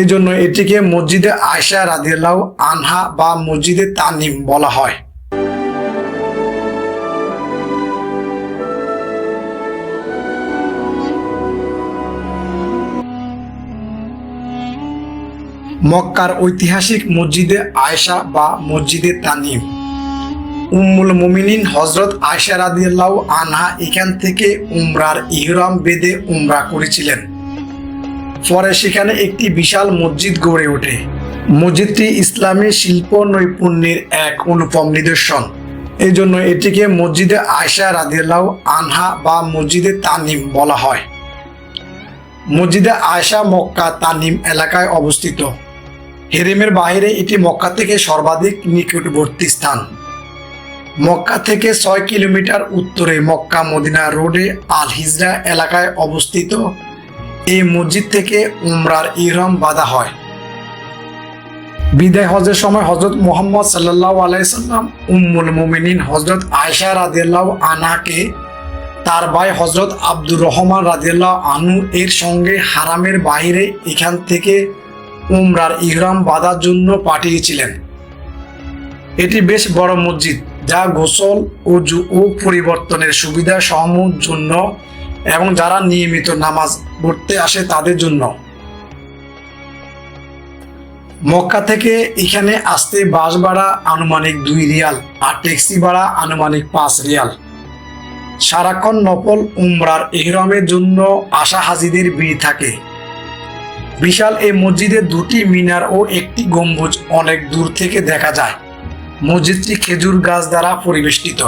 এই জন্য এটিকে মসজিদে আয়সা রাদিয়াল্লাহু আনহা বা মসজিদে তানিম বলা হয়। মক্কার ঐতিহাসিক মসজিদে আয়সা বা মসজিদে তানিম। উম্মুল মুমিনিন হজরত আয়সা রাদিয়াল্লাহু আনহা এখান থেকে উমরার ইহরাম বেদে উমরা করেছিলেন। পরে সেখানে একটি বিশাল মসজিদ গড়ে ওঠে। মসজিদটি ইসলামী শিল্প নৈপুণ্যের এক অনুপম নিদর্শন। এই জন্য এটিকে মসজিদে আয়সা রাদিয়াল্লাহু আনহা বা মসজিদে তানিম বলা হয়। মসজিদে আয়সা মক্কা তানিম এলাকায় অবস্থিত। হেরেমের বাইরে এটি মক্কা থেকে সর্বাধিক নিকটবর্তী স্থান। মক্কা থেকে ছয় কিলোমিটার উত্তরে মক্কা মদিনা রোডে আল হিজরা এলাকায় অবস্থিত এই মসজিদ থেকে উমরার ইহরাম বাঁধা হয়। বিদায় হজের সময় হজরত মোহাম্মদ সাল্লাহ আলাইসাল্লাম উম্মুল মুমিনিন হজরত আয়সা রাদিয়াল্লাহ আনাকে তার ভাই হজরত আব্দুর রহমান রাদিয়াল্লাহ আনু এর সঙ্গে হারামের বাইরে এখান থেকে উমরার ইহরাম বাঁধার জন্য পাঠিয়েছিলেন। এটি বেশ বড় মসজিদ যা গোসল ও পরিবর্তনের সুবিধা সমূহের জন্য এবং যারা নিয়মিত নামাজ পড়তে আসে তাদের জন্য। মক্কা থেকে এখানে আসতে বাস ভাড়া আনুমানিক দুই রিয়াল আর ট্যাক্সি ভাড়া আনুমানিক পাঁচ রিয়াল। সারাক্ষণ নকল উমরার এহরমের জন্য আশা হাজিদের ভিড় থাকে। বিশাল এই মসজিদে দুটি মিনার ও একটি গম্বুজ অনেক দূর থেকে দেখা যায়। মসজিদটি খেজুর গাছ দ্বারা পরিবেষ্টিত।